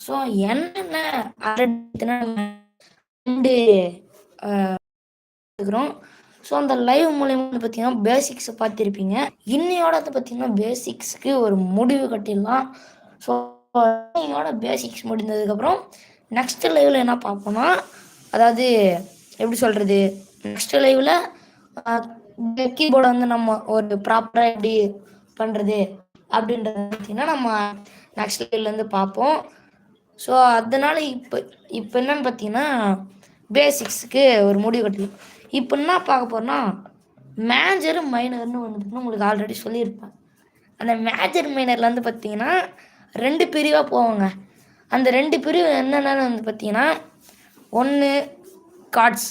So என்னென்ன ரெண்டு இருக்கிறோம் ஸோ அந்த லைவ் மூலயமா வந்து பார்த்தீங்கன்னா பேசிக்ஸை பார்த்துருப்பீங்க. இன்னையோட வந்து பார்த்தீங்கன்னா பேசிக்ஸ்க்கு ஒரு முடிவு கட்டிடலாம். ஸோ இன்னையோட பேசிக்ஸ் முடிந்ததுக்கப்புறம் நெக்ஸ்ட் லைவில் என்ன பார்ப்போம்னா அதாவது எப்படி சொல்கிறது நெக்ஸ்ட் லைவில் கீபோர்டை வந்து நம்ம ஒரு ப்ராப்பராக எப்படி பண்ணுறது அப்படின்றத பார்த்தீங்கன்னா நம்ம நெக்ஸ்ட் லைவ்லேருந்து பார்ப்போம். ஸோ அதனால் இப்போ இப்போ என்னன்னு பார்த்தீங்கன்னா பேசிக்ஸுக்கு ஒரு முடிவு கட்டணும். இப்போ என்ன பார்க்க போகிறோன்னா மேஜர் மைனர்னு வந்து பார்த்தீங்கன்னா உங்களுக்கு ஆல்ரெடி சொல்லியிருப்பேன். அந்த மேஜர் மைனரில் வந்து பார்த்தீங்கன்னா ரெண்டு பிரிவாக போவாங்க. அந்த ரெண்டு பிரிவு என்னென்னு வந்து பார்த்தீங்கன்னா ஒன்று கார்ட்ஸ்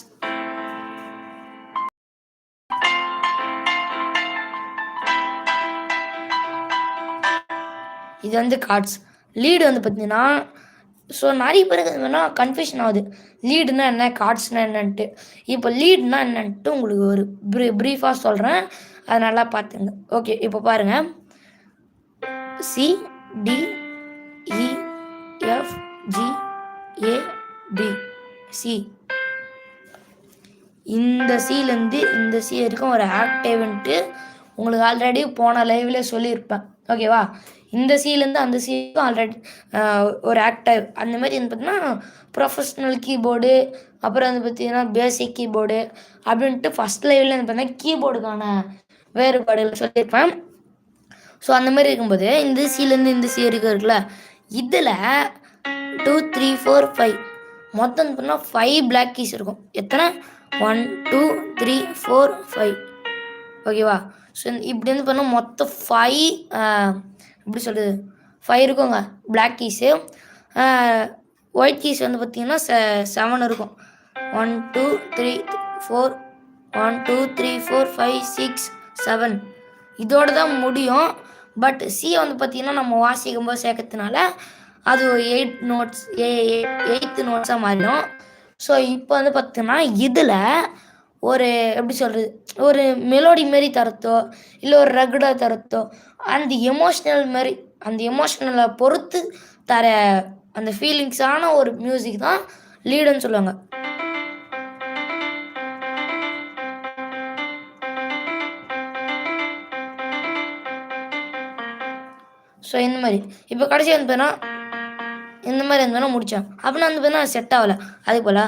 இது வந்து கார்ட்ஸ் லீடு வந்து பார்த்தீங்கன்னா ஸோ நிறைய பேருக்கு என்னன்னா கன்ஃபியூஷன் ஆகுது. லீடுனா என்ன கார்ட்ஸ்னா என்னன்ட்டு. இப்போ லீடுனா என்னன்ட்டு உங்களுக்கு ஒரு ப்ரீ ப்ரீஃபாக சொல்கிறேன் அதை நல்லா பார்த்துங்க. ஓகே இப்போ பாருங்கள் C D E e, F G A B C இந்த சீலேருந்து இந்த சி வரைக்கும் ஒரு ஆக்டிவ்ன்ட்டு உங்களுக்கு ஆல்ரெடி போன லைவ்ல சொல்லியிருப்பேன். ஓகேவா இந்த சீலேருந்து அந்த சீக்கும் ஆல்ரெடி ஒரு ஆக்டர் அந்த மாதிரி வந்து பார்த்தீங்கன்னா ப்ரொஃபஷ்னல் கீபோர்டு அப்புறம் வந்து பார்த்தீங்கன்னா பேசிக் கீபோர்டு அப்படின்ட்டு ஃபஸ்ட் லைவில் வந்து பார்த்தீங்கன்னா கீபோர்டுக்கான வேறுபாடுகள் சொல்லியிருப்பேன். ஸோ அந்த மாதிரி இருக்கும்போது இந்த சீலேருந்து இந்த சி வரைக்கும் இருக்குல்ல இதில் டூ த்ரீ ஃபோர் ஃபைவ் மொத்தம் வந்து பார்த்தீங்கன்னா ஃபைவ் பிளாக் கீஸ் இருக்கும். எத்தனை? One two three four five ஓகேவா ஸோ இப்படி வந்து பண்ணால் மொத்தம் ஃபைவ் எப்படி சொல்கிறது ஃபைவ் இருக்குங்க. பிளாக் கீஸு ஒயிட் கீஸ் வந்து பார்த்திங்கன்னா செ செவன் இருக்கும். One two three four one two three four five six seven இதோடு தான் முடியும். பட் சி வந்து பார்த்திங்கன்னா நம்ம வாசிக்கும் போது சேர்க்கறதுனால அது எயிட் நோட்ஸ் ஏ எயித்து நோட்ஸாக மாறிடும். ஸோ இப்போ வந்து பார்த்திங்கன்னா இதில் ஒரு எப்படி சொல்கிறது ஒரு மெலோடி மாரி தரத்தோ இல்லை ஒரு ரகுடாக தரத்தோ அந்த எமோஷ்னல் மாரி அந்த எமோஷ்னலை பொறுத்து தர அந்த ஃபீலிங்ஸான ஒரு மியூசிக் தான் லீடுன்னு சொல்லுவாங்க. ஸோ இந்த மாதிரி இப்போ கடைசி வந்து பார்த்தீங்கன்னா இந்த மாதிரி இருந்தோன்னா முடித்தான் அப்படின்னா வந்து பார்த்தீங்கன்னா செட் ஆகலை. அதே போல்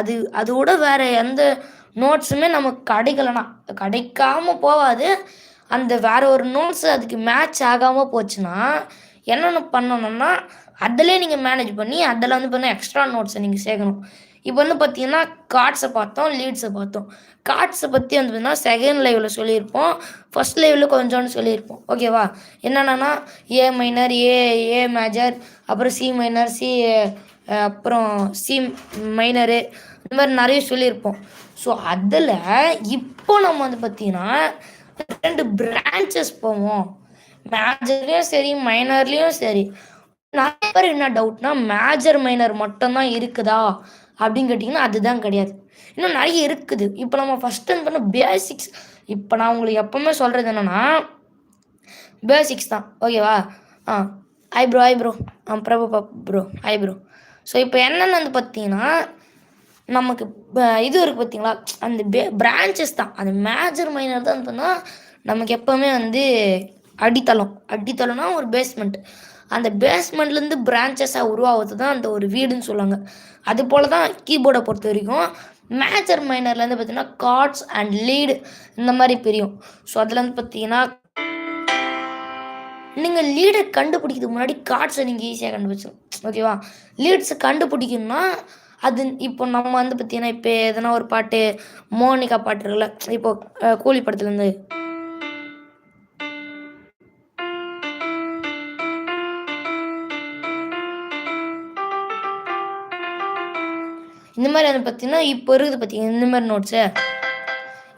அது அதோட வேறு எந்த நோட்ஸுமே நமக்கு கிடைக்கலனா கிடைக்காம போகாது. அந்த வேற ஒரு நோட்ஸ் அதுக்கு மேட்ச் ஆகாமல் போச்சுன்னா என்னென்ன பண்ணணும்னா அதிலே நீங்கள் மேனேஜ் பண்ணி அதில் வந்து பார்த்தீங்கன்னா எக்ஸ்ட்ரா நோட்ஸை நீங்கள் சேர்க்கணும். இப்போ வந்து பார்த்தீங்கன்னா கார்ட்ஸை பார்த்தோம் லீட்ஸை பார்த்தோம். கார்ட்ஸை பற்றி வந்து பார்த்தீங்கன்னா செகண்ட் லைவில் சொல்லியிருப்போம். ஃபஸ்ட் லைவில் கொஞ்சோன்னு சொல்லியிருப்போம். ஓகேவா என்னென்னா A minor A A major அப்புறம் சி மைனர் சி அப்புறம் சி மைனரு இந்த மாதிரி நிறைய சொல்லியிருப்போம். ஸோ அதில் இப்போ நம்ம வந்து பார்த்திங்கன்னா ரெண்டு பிரான்ச்சஸ் போவோம். மேஜர்லேயும் சரி மைனர்லேயும் சரி. நிறைய பேர் என்ன டவுட்னா மேஜர் மைனர் மட்டும்தான் இருக்குதா? அப்படின்னு கேட்டிங்கன்னா அதுதான் கிடையாது. இன்னும் நிறைய இருக்குது. இப்போ நம்ம ஃபஸ்ட் பண்ண பேசிக்ஸ் இப்போ நான் உங்களுக்கு எப்போவுமே சொல்கிறது என்னென்னா பேசிக்ஸ் தான். ஓகேவா ஆ. ஐ ப்ரோ ஐ ப்ரோ ஆ பிரபு ப்ரோ ஐ ப்ரோ ஸோ இப்போ என்னென்னு வந்து பார்த்தீங்கன்னா நமக்கு இது இருக்குது பார்த்தீங்களா அந்த பே பிரான்ச்சஸ் தான். அந்த மேஜர் மைனர் தான் பார்த்தோம்னா நமக்கு எப்போவுமே வந்து அடித்தளம். அடித்தளம்னா ஒரு பேஸ்மெண்ட் அந்த பேஸ்மெண்ட்லேருந்து பிரான்ச்சஸாக உருவாகிறது தான் அந்த ஒரு வீடுன்னு சொல்லுவாங்க. அது போல் தான் கீபோர்டை பொறுத்த வரைக்கும் மேஜர் மைனர்லேருந்து பார்த்தீங்கன்னா கார்ட்ஸ் அண்ட் லீடு இந்த மாதிரி பிரியும். ஸோ அதில் வந்து பார்த்தீங்கன்னா நீங்கள் லீடை கண்டுபிடிக்கிறதுக்கு முன்னாடி கார்ட்ஸை நீங்கள் ஈஸியாக கண்டுபிடிச்சிடும் ஓகேவா லீட்ஸை கண்டுபிடிக்கணும்னா அது இப்போ நம்ம வந்து பார்த்தீங்கன்னா இப்போ எதனா ஒரு பாட்டு மோனிகா பாட்டு இருக்குல்ல இப்போ கூலி படத்துலேருந்து இந்த மாதிரி வந்து பார்த்தீங்கன்னா இப்போ இருக்குது பார்த்தீங்கன்னா இந்த மாதிரி நோட்ஸு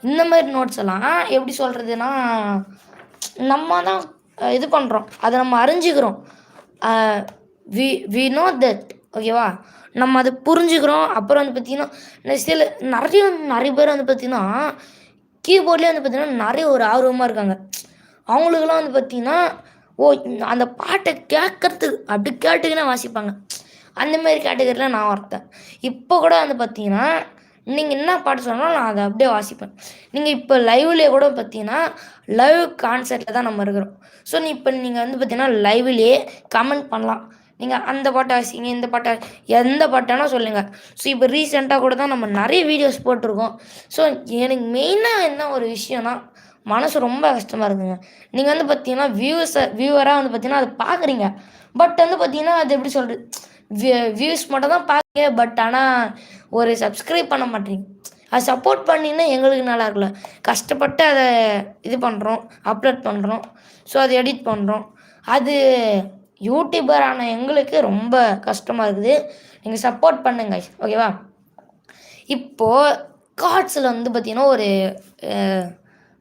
இந்த மாதிரி நோட்ஸ் எல்லாம் எப்படி சொல்கிறதுனா நம்ம தான் இது பண்ணுறோம் அதை நம்ம அறிஞ்சிக்கிறோம். வி வி நோ தட் ஓகேவா நம்ம அதை புரிஞ்சுக்கிறோம். அப்புறம் வந்து பார்த்திங்கன்னா சில நிறைய நிறைய பேர் வந்து பார்த்திங்கன்னா கீபோர்ட்லேயே வந்து பார்த்திங்கன்னா நிறைய ஒரு ஆர்வமாக இருக்காங்க. அவங்களுக்கெல்லாம் வந்து பார்த்திங்கன்னா ஓ அந்த பாட்டை கேட்கறதுக்கு அப்படி கேட்டுக்கினே வாசிப்பாங்க. அந்தமாரி கேட்டகரியில் நான் ஒருத்தன். இப்போ கூட வந்து பார்த்தீங்கன்னா நீங்கள் என்ன பாட்டு சொன்னாலும் நான் அதை அப்படியே வாசிப்பேன். நீங்கள் இப்போ லைவ்லேயே கூட பார்த்தீங்கன்னா லைவ் கான்சர்ட்டில் தான் நம்ம இருக்கிறோம். ஸோ நீ இப்போ நீங்கள் வந்து பார்த்தீங்கன்னா லைவ்லேயே கமெண்ட் பண்ணலாம். நீங்கள் அந்த பாட்டை வாசிங்க இந்த பாட்டை எந்த பாட்டானா சொல்லுங்கள் ஸோ இப்போ ரீசெண்டாக கூட தான் நம்ம நிறைய வீடியோஸ் போட்டிருக்கோம். ஸோ எனக்கு மெயினாக என்ன ஒரு விஷயம்னா மனசு ரொம்ப கஷ்டமாக இருக்குங்க. நீங்கள் வந்து பார்த்தீங்கன்னா வியூஸை வியூவராக வந்து பார்த்தீங்கன்னா அதை பார்க்குறீங்க பட் வந்து பார்த்தீங்கன்னா அது எப்படி சொல்கிறது வியூஸ் மட்டும் தான் பார்க்க பட் ஆனால் ஒரு சப்ஸ்கிரைப் பண்ண மாட்டீங்க. அது சப்போர்ட் பண்ணினா எங்களுக்கு நல்லா இருக்குல்ல கஷ்டப்பட்டு அதை இது பண்ணுறோம் அப்லோட் பண்ணுறோம் ஸோ அதை எடிட் பண்ணுறோம் அது யூடியூபரான எங்களுக்கு ரொம்ப கஷ்டமாக இருக்குது. நீங்கள் சப்போர்ட் பண்ணுங்க ஓகேவா இப்போது கார்ட்ஸில் வந்து பார்த்திங்கன்னா ஒரு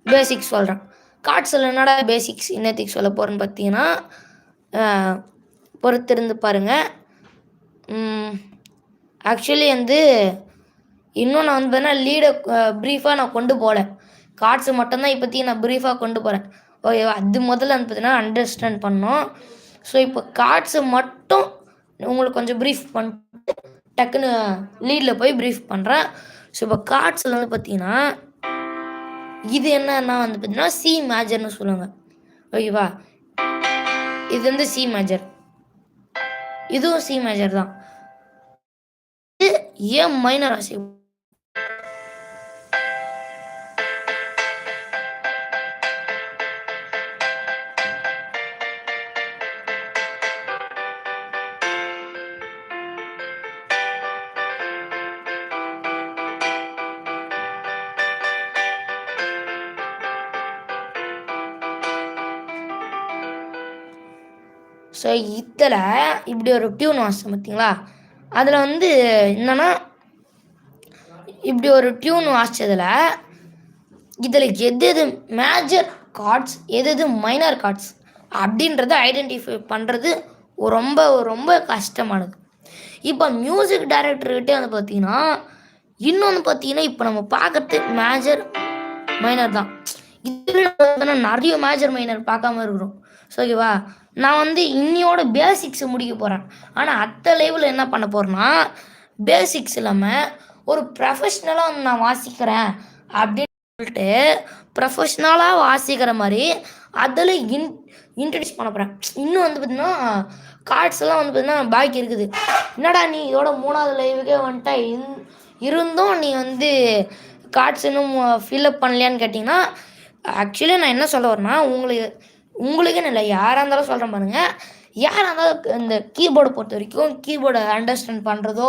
பேசிக்ஸ் சொல்கிறேன் கார்ட்ஸில் என்னடா பேசிக்ஸ் இன்னத்துக்கு சொல்ல போகிறேன்னு பார்த்தீங்கன்னா பொறுத்திருந்து பாருங்கள் ஆக்சுவலி வந்து இன்னும் நான் வந்து பார்த்தீங்கன்னா லீடை ப்ரீஃபாக நான் கொண்டு போகல. கார்ட்ஸு மட்டும்தான் இப்போதைக்கு நான் ப்ரீஃபாக கொண்டு போகிறேன் ஓகேவா அது முதல்ல வந்து பார்த்தீங்கன்னா அண்டர்ஸ்டாண்ட் பண்ணோம் ஸோ இப்போ கார்ட்ஸு மட்டும் உங்களுக்கு கொஞ்சம் ப்ரீஃப் பண்ணிட்டு டக்குன்னு லீடில் போய் ப்ரீஃப் பண்ணுறேன் ஸோ இப்போ கார்ட்ஸில் வந்து பார்த்தீங்கன்னா இது என்னன்னா வந்து பார்த்தீங்கன்னா சி மேஜர்னு சொல்லுவாங்க. ஓகேவா இது வந்து சி மேஜர் இதுவும் சி மேஜர் தான். ஏ மைனர் ஆசை ஸோ இதில் இப்படி ஒரு டியூன் வாசம் பார்த்தீங்களா அதில் வந்து என்னென்னா இப்படி ஒரு டியூன் வாசித்ததில் இதில் எது எது மேஜர் கார்ட்ஸ் எது எது மைனர் கார்ட்ஸ் அப்படின்றத ஐடென்டிஃபை பண்ணுறது ரொம்ப ரொம்ப கஷ்டமானது. இப்போ மியூசிக் டைரக்டர்கிட்டே வந்து பார்த்தீங்கன்னா இன்னொன்று பார்த்தீங்கன்னா இப்போ நம்ம பார்க்கறது மேஜர் மைனர் தான். இதில் நிறைய மேஜர் மைனர் பார்க்காம இருக்கிறோம். ஸோ ஓகேவா நான் வந்து இன்னியோட பேசிக்ஸை முடிக்க போகிறேன் ஆனால் அத்த லைவில் என்ன பண்ண போகிறேன்னா பேசிக்ஸ் இல்லாமல் ஒரு ப்ரொஃபஷ்னலாக வந்து நான் வாசிக்கிறேன் அப்படின்னு சொல்லிட்டு ப்ரொஃபஷ்னலாக வாசிக்கிற மாதிரி அதில் இன் இன்ட்ரடியூஸ் பண்ண போகிறேன் இன்னும் வந்து பார்த்திங்கன்னா கார்ட்ஸ் எல்லாம் வந்து பார்த்திங்கன்னா பாக்கி இருக்குது. என்னடா நீ இதோட மூணாவது லைவுக்கே வந்துட்டா? இருந்தும் நீ வந்து கார்ட்ஸ் இன்னும் ஃபில்அப் பண்ணலையான்னு கேட்டிங்கன்னா ஆக்சுவலி நான் என்ன சொல்ல வரேன்னா உங்களுக்கு உங்களுக்குன்னு இல்லை யாராக இருந்தாலும் சொல்கிறேன் பாருங்கள் யாராக இருந்தாலும் இந்த கீபோர்டை பொறுத்த வரைக்கும் கீபோர்டை அண்டர்ஸ்டாண்ட் பண்ணுறதோ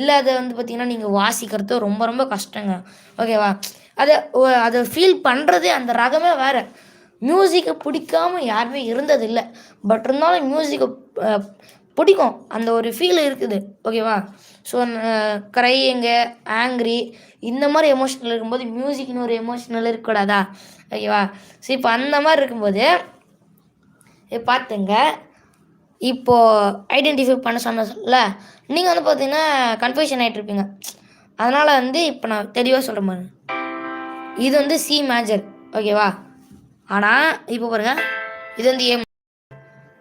இல்லை அதை வந்து பார்த்திங்கன்னா நீங்கள் வாசிக்கிறதோ ரொம்ப ரொம்ப கஷ்டங்க. ஓகேவா அதை அதை ஃபீல் பண்ணுறதே அந்த ரகமே வேறு. மியூசிக்கை பிடிக்காம யாருமே இருந்ததில்லை. பட் இருந்தாலும் மியூசிக்கை பிடிக்கும். அந்த ஒரு ஃபீல் இருக்குது. ஓகேவா ஸோ க்ரையிங்க ஆங்க்ரி இந்த மாதிரி எமோஷனல் இருக்கும்போது மியூசிக்னு ஒரு எமோஷனல் இருக்கக்கூடாதா? ஓகேவா ஸோ இப்போ அந்த மாதிரி இருக்கும்போது பார்த்துங்க இப்போது ஐடென்டிஃபை பண்ண சொன்னல நீங்கள் வந்து பார்த்தீங்கன்னா கன்ஃபியூஷன் ஆகிட்ருப்பீங்க அதனால் வந்து இப்போ நான் தெளிவாக சொல்கிறேன் மாதிரி இது வந்து சி மேஜர் ஓகேவா ஆனால் இப்போ பாருங்கள் இது வந்து ஏ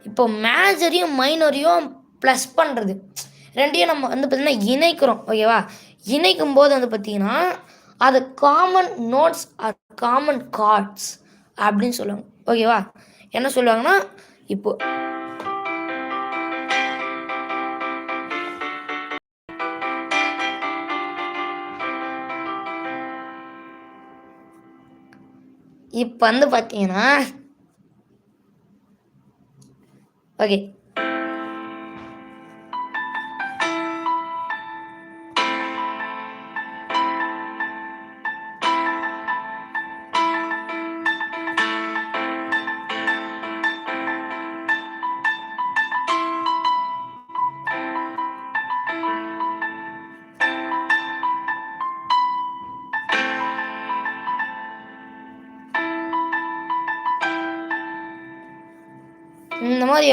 இப்போ மேஜரையும் மைனரையும் ப்ளஸ் பண்ணுறது ரெண்டையும் நம்ம வந்து பார்த்திங்கன்னா இணைக்கிறோம் ஓகேவா இணைக்கும் போது வந்து பார்த்திங்கன்னா அது common notes or common chords அப்படின்னு சொல்லுவாங்க ஓகேவா என்ன சொல்லுவாங்கன்னா இப்போ இப்போ வந்து பார்த்தீங்கன்னா ஓகே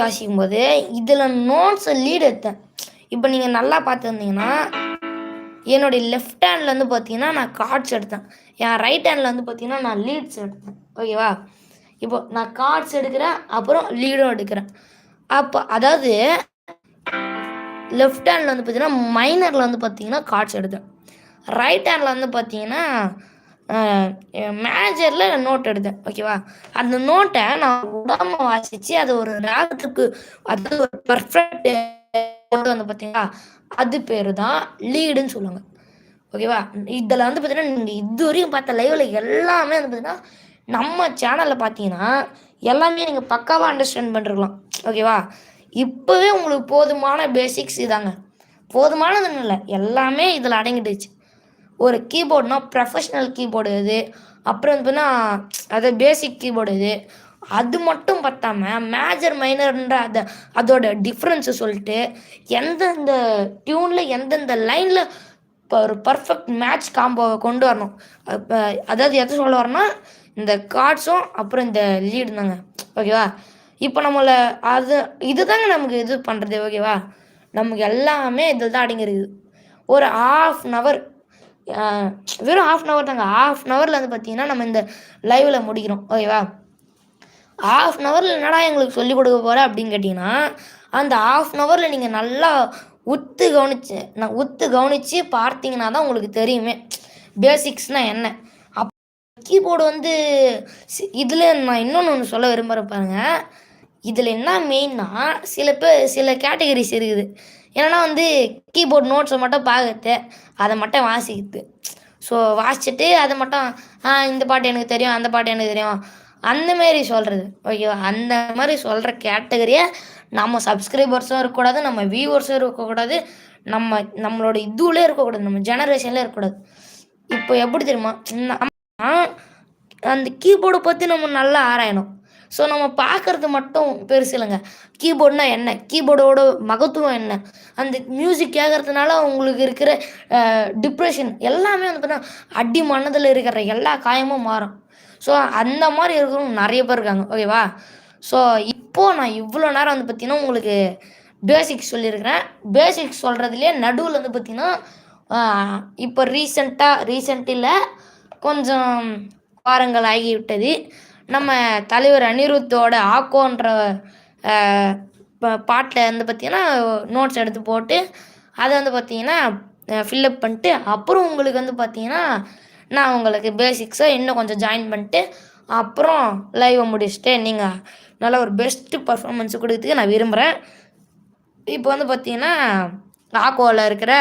வாசிக்கும் போது இதில் நோட்ஸை லீட் எடுத்தேன். இப்போ நீங்கள் நல்லா பார்த்துருந்தீங்கன்னா என்னுடைய லெஃப்ட் ஹேண்டில் வந்து பார்த்தீங்கன்னா நான் கார்ட்ஸ் எடுத்தேன். என் ரைட் ஹேண்டில் வந்து பார்த்தீங்கன்னா நான் லீட்ஸ் எடுத்தேன். ஓகேவா இப்போ நான் கார்ட்ஸ் எடுக்கிறேன் அப்புறம் லீடும் எடுக்கிறேன். அப்போ அதாவது லெஃப்ட் ஹேண்டில் வந்து பார்த்தீங்கன்னா மைனரில் வந்து பார்த்தீங்கன்னா கார்ட்ஸ் எடுத்தேன். ரைட் ஹேண்டில் வந்து பார்த்தீங்கன்னா மேனேஜரில் நோட் எடுத்தேன். ஓகேவா அந்த நோட்டை நான் உடாம வாசித்து அது ஒரு ராகத்துக்கு அது ஒரு பர்ஃபெக்ட் வந்து பார்த்தீங்களா அது பேர் தான் லீடுன்னு சொல்லுவாங்க ஓகேவா இதில் வந்து பார்த்தீங்கன்னா நீங்கள் இது வரையும் பார்த்த லைவில் எல்லாமே வந்து பார்த்தீங்கன்னா நம்ம சேனலில் பார்த்தீங்கன்னா எல்லாமே நீங்கள் பக்காவாக அண்டர்ஸ்டாண்ட் பண்ணிருக்கலாம். ஓகேவா இப்போவே உங்களுக்கு போதுமான பேசிக்ஸ் இதாங்க. போதுமானதுன்னு இல்லை. எல்லாமே இதில் அடங்கிடுச்சு. ஒரு கீபோர்ட்னா ப்ரொஃபஷ்னல் கீபோர்டு இது. அப்புறம் வந்து அது பேசிக் கீபோர்டு இது. அது மட்டும் பத்தாம மேஜர் மைனர்ன்ற அதை அதோட டிஃப்ரென்ஸு சொல்லிட்டு எந்தெந்த டியூனில் எந்தெந்த லைனில் இப்போ ஒரு பர்ஃபெக்ட் மேட்ச் காம்போவை கொண்டு வரணும். இப்போ அதாவது எதை சொல்ல வரேன்னா இந்த கார்ட்ஸும் அப்புறம் இந்த லீடு தாங்க. ஓகேவா இப்போ நம்மளை அது இதுதாங்க நமக்கு இது பண்ணுறது ஓகேவா நமக்கு எல்லாமே இதில் தான் அடங்கிருக்குது ஒரு ஆஃப் அன் அவர் வெறும் ஆஃப் அன் அவர் தாங்க. ஆஃப் அன் ஹவரில் வந்து பார்த்தீங்கன்னா நம்ம இந்த லைவில் முடிக்கிறோம். ஓகேவா ஆஃப் அன் ஹவரில் என்னடா எங்களுக்கு சொல்லிக் கொடுக்க போகிற அப்படின்னு கேட்டிங்கன்னா அந்த ஆஃப் அன் ஹவரில் நீங்கள் நல்லா உத்து கவனிச்சு நான் உத்து கவனித்து பார்த்தீங்கன்னா தான் உங்களுக்கு தெரியுமே. பேசிக்ஸ்னால் என்ன? அப் கீபோர்டு வந்து இதில் நான் இன்னொன்று ஒன்று சொல்ல விரும்புகிறேன் பாருங்கள் இதில் என்ன மெயின்னா சில பேர் சில கேட்டகரிஸ் இருக்குது. ஏன்னா வந்து கீபோர்ட் நோட்ஸை மட்டும் பார்க்குறது அதை மட்டும் வாசிக்குது ஸோ வாசிச்சுட்டு அதை மட்டும் இந்த பாட்டு எனக்கு தெரியும் அந்த பாட்டு எனக்கு தெரியும். அந்தமாரி சொல்கிறது ஓகேவா அந்த மாதிரி சொல்கிற கேட்டகரியை நம்ம சப்ஸ்கிரைபர்ஸும் இருக்கக்கூடாது நம்ம வியூவர்ஸும் இருக்கக்கூடாது நம்ம நம்மளோட இதுவில் இருக்கக்கூடாது நம்ம ஜெனரேஷனில் இருக்கக்கூடாது. இப்போ எப்படி தெரியுமா? அந்த கீபோர்டை பற்றி நம்ம நல்லா ஆராயணும். ஸோ நம்ம பார்க்குறது மட்டும் பெருசு இல்லைங்க. கீபோர்ட்னா என்ன? கீபோர்டோட மகத்துவம் என்ன? அந்த மியூசிக் கேட்குறதுனால அவங்களுக்கு இருக்கிற டிப்ரெஷன் எல்லாமே வந்து பார்த்தீங்கன்னா அடி மனதில் இருக்கிற எல்லா காயமும் மாறும். ஸோ அந்த மாதிரி இருக்கிறவங்க நிறைய பேர் இருக்காங்க. ஓகேவா ஸோ இப்போது நான் இவ்வளோ நேரம் வந்து பார்த்திங்கன்னா உங்களுக்கு பேசிக்ஸ் சொல்லியிருக்கிறேன். பேசிக்ஸ் சொல்கிறதுலே நடுவில் வந்து பார்த்திங்கன்னா இப்போ ரீசெண்டாக இல்லை கொஞ்சம் வாரங்கள் ஆகிவிட்டது. நம்ம தலைவர் அனிருத்தோட ஆக்கோன்ற பாட்டில் வந்து பார்த்திங்கன்னா நோட்ஸ் எடுத்து போட்டு அதை வந்து பார்த்திங்கன்னா ஃபில்லப் பண்ணிட்டு அப்புறம் உங்களுக்கு வந்து பார்த்திங்கன்னா நான் உங்களுக்கு பேசிக்ஸை இன்னும் கொஞ்சம் ஜாயின் பண்ணிட்டு அப்புறம் லைவை முடிச்சுட்டு நீங்கள் நல்ல ஒரு பெஸ்ட்டு பர்ஃபார்மன்ஸ் கொடுக்கறதுக்கு நான் விரும்புகிறேன் இப்போ வந்து பார்த்தீங்கன்னா ஆக்கோவில் இருக்கிற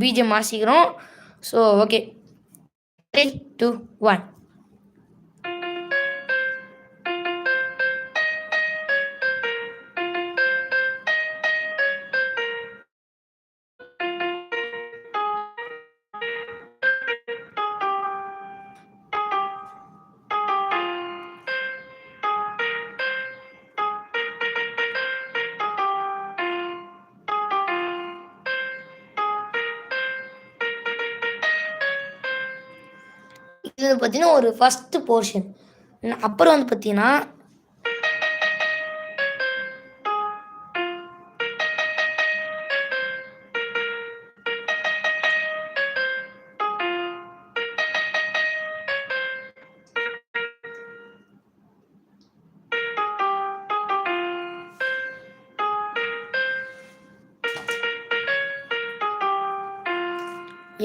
பிஜிஎம் வாசிக்கிறோம். So okay three two one இது பார்த்தீங்கன்னா ஒரு ஃபஸ்ட்டு போர்ஷன் அப்புறம் வந்து பார்த்தீங்கன்னா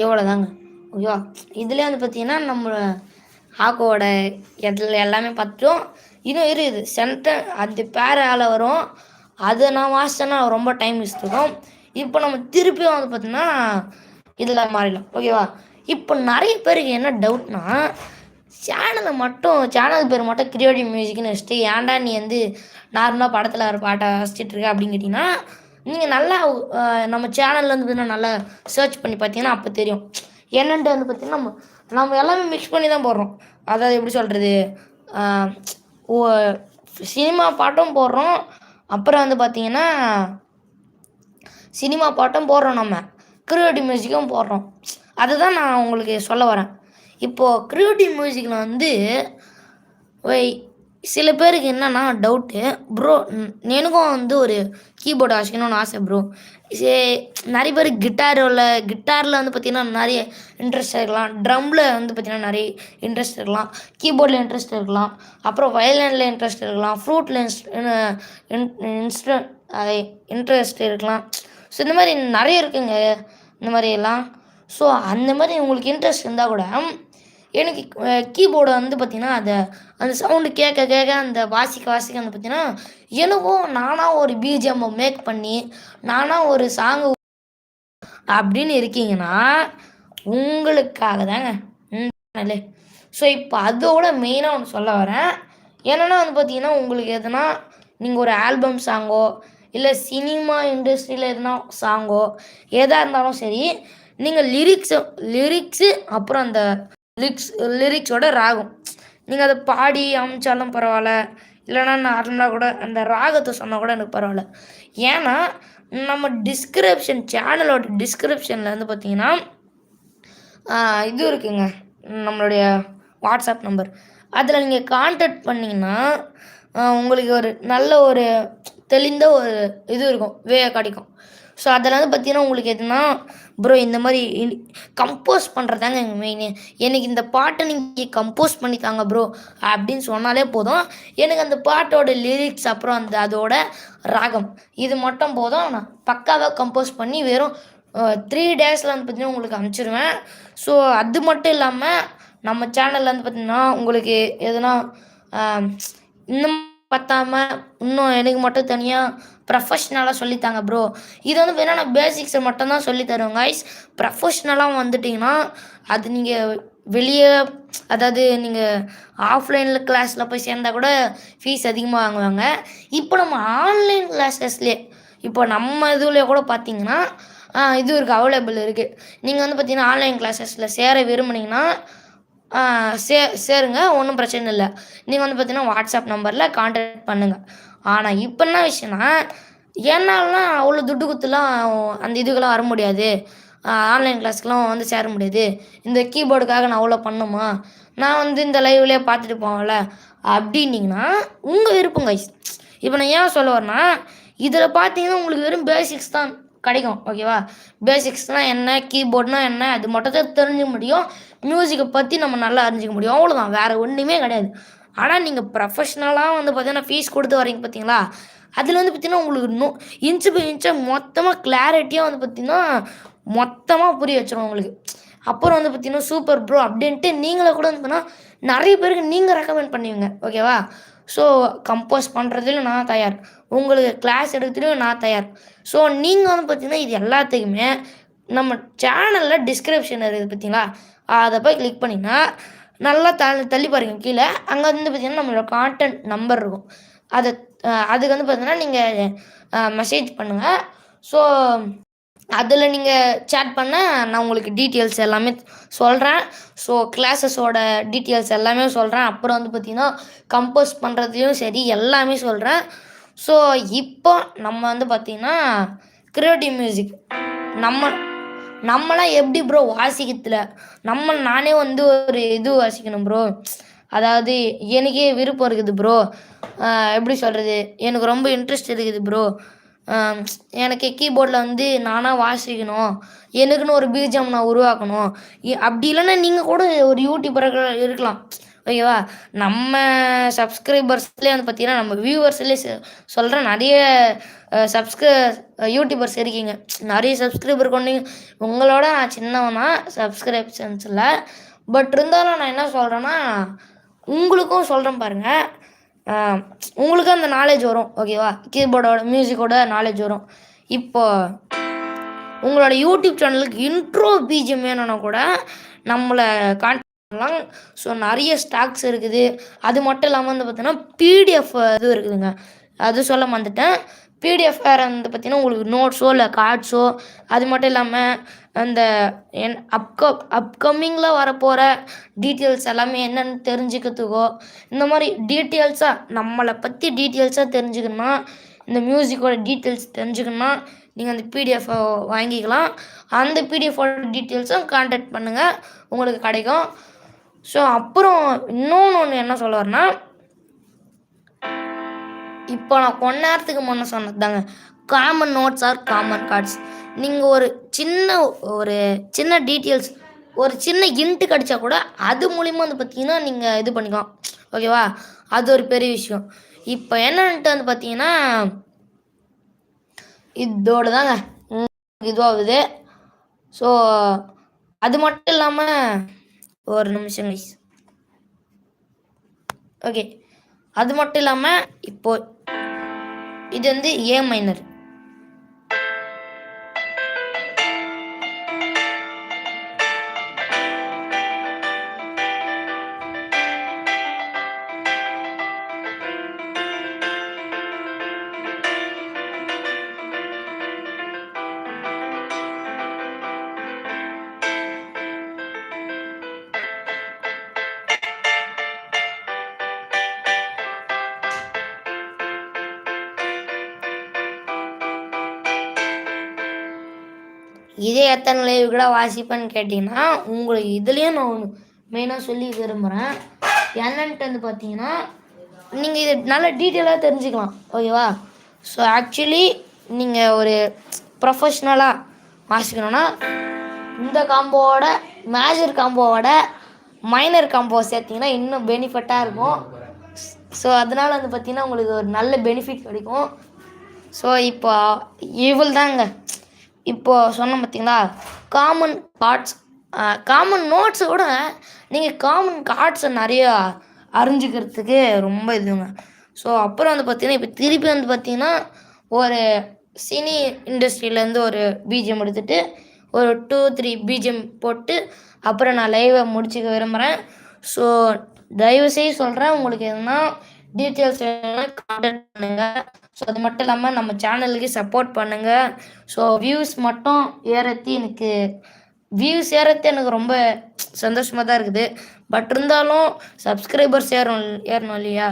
எவ்வளோதாங்க ஓகேவா இதுலேயே வந்து பார்த்தீங்கன்னா நம்ம ஆக்கோட இடத்துல எல்லாமே பார்த்துட்டோம். இன்னும் இருக்குது சென்டர் அது பேரால் வரும். அதை நான் வாசித்தேன்னா ரொம்ப டைம் இருக்கும். இப்போ நம்ம திருப்பியும் வந்து பார்த்தீங்கன்னா இதில் மாறிடலாம். ஓகேவா இப்போ நிறைய பேருக்கு என்ன டவுட்னா சேனலை மட்டும் சேனல் பேர் மட்டும் கிரியேட்டிவ் மியூசிக்னு வச்சுட்டு ஏன்டா நீ வந்து நார்மலாக படத்தில் வர பாட்டை வசிச்சிட்டு இருக்க அப்படின்னு கேட்டிங்கன்னா நீங்கள் நல்லா நம்ம சேனலில் வந்து பார்த்தீங்கன்னா நல்லா சர்ச் பண்ணி பார்த்தீங்கன்னா அப்போ தெரியும். என்னன்ட்டு வந்து பார்த்திங்கன்னா நம்ம நம்ம எல்லாமே மிக்ஸ் பண்ணி தான் போடுறோம். அதாவது எப்படி சொல்கிறது சினிமா பாட்டும் போடுறோம். அப்புறம் வந்து பார்த்திங்கன்னா சினிமா பாட்டும் போடுறோம் நம்ம. கிரியேட்டிவ் மியூசிக்கும் போடுறோம். அதுதான் நான் உங்களுக்கு சொல்ல வரேன். இப்போது கிரியேட்டிவ் மியூசிக்கில் வந்து வை சில பேருக்கு என்னன்னா டவுட்டு ப்ரோ எனக்கும் வந்து ஒரு கீபோர்டு வாசிக்கணும்னு ஆசை ப்ரோ சே நிறைய பேர் கிட்டாரில் கிட்டாரில் வந்து பார்த்திங்கன்னா நிறைய இன்ட்ரெஸ்ட் இருக்கலாம். ட்ரம்மில் வந்து பார்த்திங்கன்னா நிறைய இன்ட்ரெஸ்ட் இருக்கலாம். கீபோர்டில் இன்ட்ரெஸ்ட் இருக்கலாம். அப்புறம் வயலினில் இன்ட்ரெஸ்ட் இருக்கலாம். ஃப்ளூட்டில் இன்ஸ்ட்ரு இன்ட்ரெஸ்ட் இருக்கலாம். ஸோ இந்த மாதிரி நிறைய இருக்குங்க. இந்த மாதிரி எல்லாம். ஸோ அந்த மாதிரி உங்களுக்கு இன்ட்ரெஸ்ட் இருந்தால் கூட எனக்கு கீபோர்டு வந்து பார்த்திங்கன்னா அதை அந்த சவுண்டு கேட்க கேட்க அந்த வாசிக்க வாசிக்க வந்து பார்த்திங்கன்னா எனக்கும் நானாக ஒரு பிஜிஎம்மை மேக் பண்ணி நானாக ஒரு சாங்கு அப்படின்னு இருக்கீங்கன்னா உங்களுக்காக தாங்க. இந்த ஸோ இப்போ அதோட மெயினாக ஒன்று சொல்ல வரேன். என்னென்னா வந்து பார்த்தீங்கன்னா உங்களுக்கு எதுனா நீங்கள் ஒரு ஆல்பம் சாங்கோ இல்லை சினிமா இண்டஸ்ட்ரியில் எதுனா சாங்கோ எதாக இருந்தாலும் சரி நீங்கள் லிரிக்ஸு லிரிக்ஸு அப்புறம் அந்த லிக்ஸ் லிரிக்ஸோட ராகம். நீங்கள் அதை பாடி அமைச்சாலும் பரவாயில்ல. இல்லைனா நார்மலாக கூட அந்த ராகத்தை சொன்னால் கூட எனக்கு பரவாயில்ல. ஏன்னா நம்ம டிஸ்கிரிப்ஷன் சேனலோட டிஸ்கிரிப்ஷனில் வந்து பார்த்தீங்கன்னா இது இருக்குங்க. நம்மளுடைய வாட்ஸ்அப் நம்பர். அதில் நீங்கள் கான்டாக்ட் பண்ணிங்கன்னா உங்களுக்கு ஒரு நல்ல ஒரு தெளிந்த ஒரு இது இருக்கும். வே கிடைக்கும் ஸோ அதில் வந்து பார்த்தீங்கன்னா உங்களுக்கு எதுனா ப்ரோ இந்த மாதிரி கம்போஸ் பண்ணுறதாங்க எங்கள் மெயின் எனக்கு இந்த பாட்டை நீங்கள் கம்போஸ் பண்ணி தாங்க ப்ரோ அப்படின்னு சொன்னாலே போதும். எனக்கு அந்த பாட்டோட லிரிக்ஸ் அப்புறம் அந்த அதோட ராகம் இது மட்டும் போதும். நான் பக்காவாக கம்போஸ் பண்ணி வெறும் த்ரீ டேஸில் வந்து பார்த்தீங்கன்னா உங்களுக்கு அனுப்பிச்சிடுவேன் ஸோ அது மட்டும் இல்லாமல் நம்ம சேனலில் வந்து பார்த்திங்கன்னா உங்களுக்கு எதுனா இன்னும் பத்தாமல் இன்னும் எனக்கு மட்டும் தனியாக ப்ரொஃபஷ்னலாக சொல்லித்தாங்க ப்ரோ இது வந்து வேணால் நான் பேசிக்ஸை மட்டும்தான் சொல்லி தருவேன் கைஸ் ப்ரொஃபஷ்னலாக வந்துட்டிங்கன்னா அது நீங்கள் வெளியே அதாவது நீங்கள் ஆஃப்லைனில் கிளாஸில் போய் சேர்ந்தால் கூட ஃபீஸ் அதிகமாக வாங்குவாங்க. இப்போ நம்ம ஆன்லைன் கிளாஸஸ்லேயே இப்போ நம்ம இதுலேயே கூட பார்த்தீங்கன்னா இது இருக்குது அவைலபிள் இருக்குது நீங்கள் வந்து பார்த்தீங்கன்னா ஆன்லைன் கிளாஸஸில் சேர விரும்புனீங்கன்னா சே சேருங்க ஒன்றும் பிரச்சனை இல்லை. நீங்கள் வந்து பார்த்தீங்கன்னா வாட்ஸ்அப் நம்பரில் கான்டாக்ட் பண்ணுங்கள் ஆனால் இப்போ என்ன விஷயம்னா என்னாலலாம் அவ்வளோ துட்டு குத்துலாம் அந்த இதுக்கெல்லாம் வர முடியாது. ஆன்லைன் கிளாஸ்க்கெலாம் வந்து சேர முடியாது. இந்த கீபோர்டுக்காக நான் அவ்வளோ பண்ணுமா? நான் வந்து இந்த லைவ்லேயே பார்த்துட்டு போவேன்ல. அப்படின்னீங்கன்னா உங்கள் விருப்பம் கைஸ் இப்போ நான் ஏன் சொல்ல வரேன்னா இதில் பார்த்தீங்கன்னா உங்களுக்கு வெறும் பேசிக்ஸ் தான் கிடைக்கும் ஓகேவா பேசிக்ஸ்னால் என்ன கீபோர்ட்னால் என்ன அது மட்டும் தான் தெரிஞ்சுக்க முடியும். மியூசிக்கை பற்றி நம்ம நல்லா அறிஞ்சிக்க முடியும். அவ்வளோதான் வேறு ஒன்றுமே கிடையாது. ஆனால் நீங்கள் ப்ரொஃபஷ்னலாக வந்து பார்த்தீங்கன்னா ஃபீஸ் கொடுத்து வரீங்க பார்த்தீங்களா அதில் வந்து பார்த்திங்கன்னா உங்களுக்கு இன்னும் இன்ச்சு பை இன்ச்சாக மொத்தமாக கிளாரிட்டியாக வந்து பார்த்திங்கன்னா மொத்தமாக புரிய வச்சிடும் உங்களுக்கு. அப்புறம் வந்து பார்த்திங்கன்னா சூப்பர் ப்ரோ அப்படின்ட்டு நீங்களே கூட வந்து பார்த்தீங்கன்னா நிறைய பேருக்கு நீங்கள் ரெக்கமெண்ட் பண்ணுவீங்க. ஓகேவா ஸோ கம்போஸ் பண்ணுறதுலையும் நான் தயார். உங்களுக்கு கிளாஸ் எடுக்கிறதுலையும் நான் தயார். ஸோ நீங்கள் வந்து பார்த்திங்கன்னா இது எல்லாத்துக்குமே நம்ம சேனலில் டிஸ்கிரிப்ஷன் இருக்குது பார்த்தீங்களா அதை போய் கிளிக் பண்ணிங்கன்னா நல்லா த தள்ளி பாருங்கள் கீழே. அங்கே வந்து பார்த்திங்கன்னா நம்மளோட கான்டென்ட் நம்பர் இருக்கும். அதை அதுக்கு வந்து பார்த்தீங்கன்னா நீங்கள் மெசேஜ் பண்ணுங்கள் ஸோ அதில் நீங்கள் சேட் பண்ண நான் உங்களுக்கு டீட்டெயில்ஸ் எல்லாமே சொல்கிறேன் ஸோ கிளாஸஸோட டீட்டெயில்ஸ் எல்லாமே சொல்கிறேன் அப்புறம் வந்து பார்த்திங்கன்னா கம்போஸ் பண்ணுறதையும் சரி எல்லாமே சொல்கிறேன் ஸோ இப்போ நம்ம வந்து பார்த்திங்கன்னா க்ரியேட்டிவ் மியூசிக் நம்ம நம்மளாம் எப்படி ப்ரோ வாசிக்கிறதுல நம்ம நானே வந்து ஒரு இது வாசிக்கணும் ப்ரோ அதாவது எனக்கே விருப்பம் இருக்குது ப்ரோ எப்படி சொல்கிறது எனக்கு ரொம்ப இன்ட்ரெஸ்ட் இருக்குது ப்ரோ எனக்கு கீபோர்டில் வந்து நானாக வாசிக்கணும். எனக்குன்னு ஒரு பீஜம் நான் உருவாக்கணும் அப்படி இல்லைன்னா நீங்கள் கூட ஒரு யூடியூபராக இருக்கலாம். ஓகேவா? நம்ம சப்ஸ்கிரைபர்ஸ்லேயே வந்து பார்த்தீங்கன்னா நம்ம வியூவர்ஸ்லேயே சொல்கிறேன் நிறைய சப்ஸ்கிரை யூடியூபர்ஸ் இருக்கீங்க. நிறைய சப்ஸ்கிரைபர் கொண்டீங்க உங்களோட நான் சின்னவனா சப்ஸ்கிரிப்ஷன்ஸில் பட் இருந்தாலும் நான் என்ன சொல்கிறேன்னா உங்களுக்கும் சொல்கிறேன் பாருங்கள் உங்களுக்கும் அந்த நாலேஜ் வரும் ஓகேவா? கீபோர்டோட மியூசிக்கோட நாலேஜ் வரும். இப்போ உங்களோட யூடியூப் சேனலுக்கு இன்ட்ரோ பிஜிஎம் வேணும்னா கூட நம்மளை கான் பண்ணலாம் ஸோ நிறைய ஸ்டாக்ஸ் இருக்குது. அது மட்டும் இல்லாமல் வந்து பார்த்தீங்கன்னா பிடிஎஃப் இது இருக்குதுங்க. அது சொல்ல வந்துட்டேன் பிடிஎஃப் வேறு வந்து பார்த்தீங்கன்னா உங்களுக்கு நோட்ஸோ இல்லை கார்ட்ஸோ அது மட்டும் இல்லாமல் அந்த என் அப்க அப்கமிங்கில் வரப்போகிற டீட்டெயில்ஸ் எல்லாமே என்னென்னு தெரிஞ்சுக்கிறதுக்கோ இந்த மாதிரி டீட்டெயில்ஸாக நம்மளை பற்றி டீட்டெயில்ஸாக தெரிஞ்சுக்கணும்னா இந்த மியூசிக்கோட டீட்டெயில்ஸ் தெரிஞ்சுக்கணும்னா நீங்கள் அந்த பிடிஎஃபை வாங்கிக்கலாம். அந்த பிடிஎஃபோட டீட்டெயில்ஸும் கான்டாக்ட் பண்ணுங்கள் உங்களுக்கு கிடைக்கும். ஸோ அப்புறம் இன்னொன்று ஒன்று என்ன சொல்ல வரேன்னா இப்போ நான் கொஞ்ச நேரத்துக்கு முன்ன சொன்னது தாங்க common notes or common chords நீங்கள் ஒரு சின்ன ஒரு சின்ன டீட்டெயில்ஸ் ஒரு சின்ன இன்ட்டு கிடச்சா கூட அது மூலிமா வந்து பார்த்தீங்கன்னா நீங்கள் இது பண்ணிக்கலாம். ஓகேவா அது ஒரு பெரிய விஷயம். இப்போ என்னன்ட்டு வந்து பார்த்தீங்கன்னா இதோட தாங்க. இதுவாகுது. ஸோ அது மட்டும் இல்லாமல் ஒரு நிமிஷம் கைஸ் ஓகே அது மட்டும் இல்லாமல் இப்போ இது வந்து ஏ மைனர் எத்தனை லைவ் கூட வாசிப்பேன்னு கேட்டிங்கன்னா உங்களுக்கு இதுலேயும் நான் ஒன்று மெயினாக சொல்லி விரும்புகிறேன் என்னன்ட்டு வந்து பார்த்தீங்கன்னா நீங்கள் இது நல்ல டீட்டெயிலாக தெரிஞ்சுக்கலாம் ஓகேவா? ஸோ ஆக்சுவலி நீங்கள் ஒரு ப்ரொஃபஷ்னலாக வாசிக்கணும்னா இந்த காம்போவோட மேஜர் காம்போவோட மைனர் காம்போ சேர்த்திங்கன்னா இன்னும் பெனிஃபிட்டாக இருக்கும். ஸோ அதனால் வந்து பார்த்திங்கன்னா உங்களுக்கு ஒரு நல்ல பெனிஃபிட் கிடைக்கும். ஸோ இப்போ இவள் தாங்க இப்போ சொன்னோம் பார்த்தீங்களா? காமன் கார்ட்ஸ் காமன் நோட்ஸை விட நீங்கள் காமன் கார்ட்ஸை நிறையா அறிஞ்சிக்கிறதுக்கு ரொம்ப இதுங்க. ஸோ அப்புறம் வந்து பார்த்தீங்கன்னா இப்போ திருப்பி வந்து பார்த்தீங்கன்னா ஒரு சினி இண்டஸ்ட்ரியிலேருந்து ஒரு பிஜிஎம் எடுத்துட்டு ஒரு டூ த்ரீ பிஜிஎம் போட்டு அப்புறம் நான் லைவை முடிச்சுக்க விரும்புகிறேன் ஸோ தயவுசெய்து சொல்கிறேன் உங்களுக்கு எதுனா டீட்டெயில்ஸ் வேணும்னா கான்டாக்ட் பண்ணுங்கள் ஸோ அது மட்டும் இல்லாமல் நம்ம சேனலுக்கு சப்போர்ட் பண்ணுங்கள் ஸோ வியூஸ் மட்டும் ஏறத்தி எனக்கு வியூஸ் ஏறத்தி எனக்கு ரொம்ப சந்தோஷமாக தான் இருக்குது. பட் இருந்தாலும் சப்ஸ்கிரைபர்ஸ் ஏறும் ஏறணும் இல்லையா?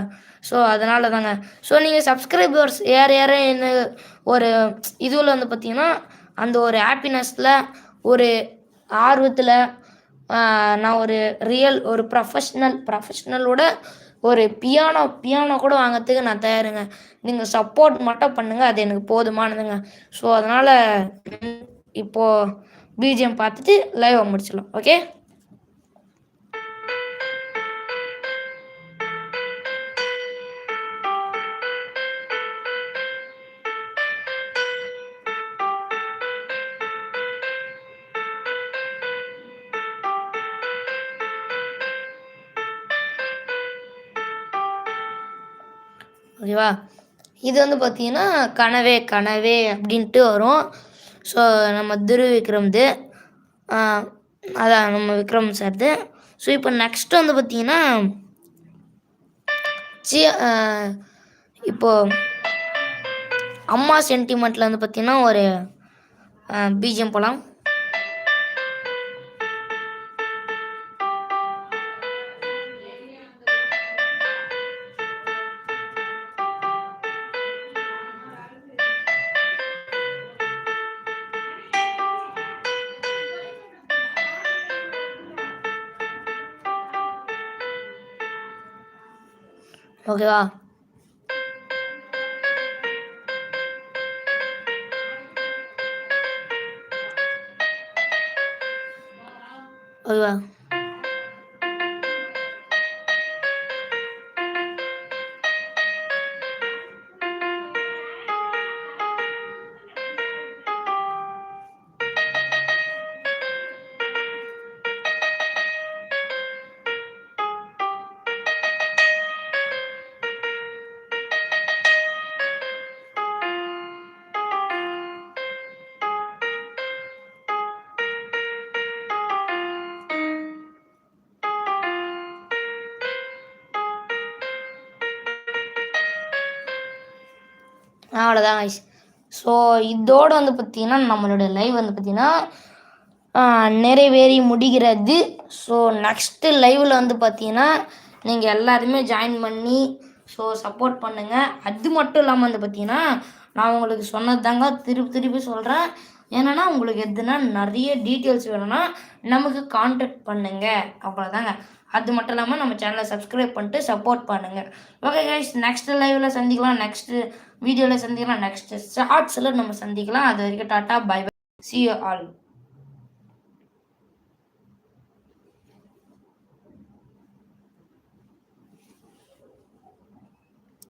ஸோ அதனால தாங்க. ஸோ நீங்கள் சப்ஸ்கிரைபர்ஸ் ஏற ஏற என்ன ஒரு இதுவில் வந்து பார்த்தீங்கன்னா அந்த ஒரு ஹாப்பினஸில் ஒரு ஆர்வத்தில் நான் ஒரு ரியல் ஒரு ப்ரொஃபஷ்னல் ப்ரொஃபஷ்னலோட ஒரு பியானோ பியானோ கூட வாங்கிறதுக்கு நான் தயாருங்க. நீங்கள் சப்போர்ட் மட்டும் பண்ணுங்கள் அது எனக்கு போதுமானதுங்க. ஸோ அதனால் இப்போது பிஜிஎம் பார்த்துட்டு லைவை முடிச்சிடலாம். ஓகே ஓகேவா? இது வந்து பார்த்தீங்கன்னா கனவே கனவே அப்படின்ட்டு வரும். ஸோ நம்ம துரு விக்ரம்து அதான் நம்ம விக்ரம் சார்து. ஸோ இப்போ நெக்ஸ்ட் வந்து பார்த்தீங்கன்னா சி இப்போ அம்மா சென்டிமெண்ட்டில் வந்து பார்த்தீங்கன்னா ஒரு பீஜியம் போகலாம் ஓகேவா ஓகேவா அவ்வளோதான் ஐஸ் ஸோ இதோடு வந்து பார்த்திங்கன்னா நம்மளோட லைவ் வந்து பார்த்திங்கன்னா நிறைவேறி முடிகிறது. ஸோ நெக்ஸ்ட்டு லைவில் வந்து பார்த்தீங்கன்னா நீங்கள் எல்லாருமே ஜாயின் பண்ணி ஸோ சப்போர்ட் பண்ணுங்கள் அது மட்டும் இல்லாமல் வந்து பார்த்தீங்கன்னா நான் உங்களுக்கு சொன்னது தாங்க திருப்பி திருப்பி சொல்கிறேன் என்னென்னா உங்களுக்கு எதுனா நிறைய டீட்டெயில்ஸ் வேணும்னா நமக்கு கான்டாக்ட் பண்ணுங்கள் அவ்வளோதாங்க அது மட்டும் இல்லாமல் நம்ம சேனலை சப்ஸ்கிரைப் பண்ணிட்டு சப்போர்ட் பண்ணுங்க. ஓகே கைஸ் நெக்ஸ்ட் லைவில் சந்திக்கலாம். நெக்ஸ்ட்டு வீடியோவில் சந்திக்கலாம். நெக்ஸ்ட் ஷார்ட்ஸில் நம்ம சந்திக்கலாம். அது வரைக்கும் tata bye bye. See all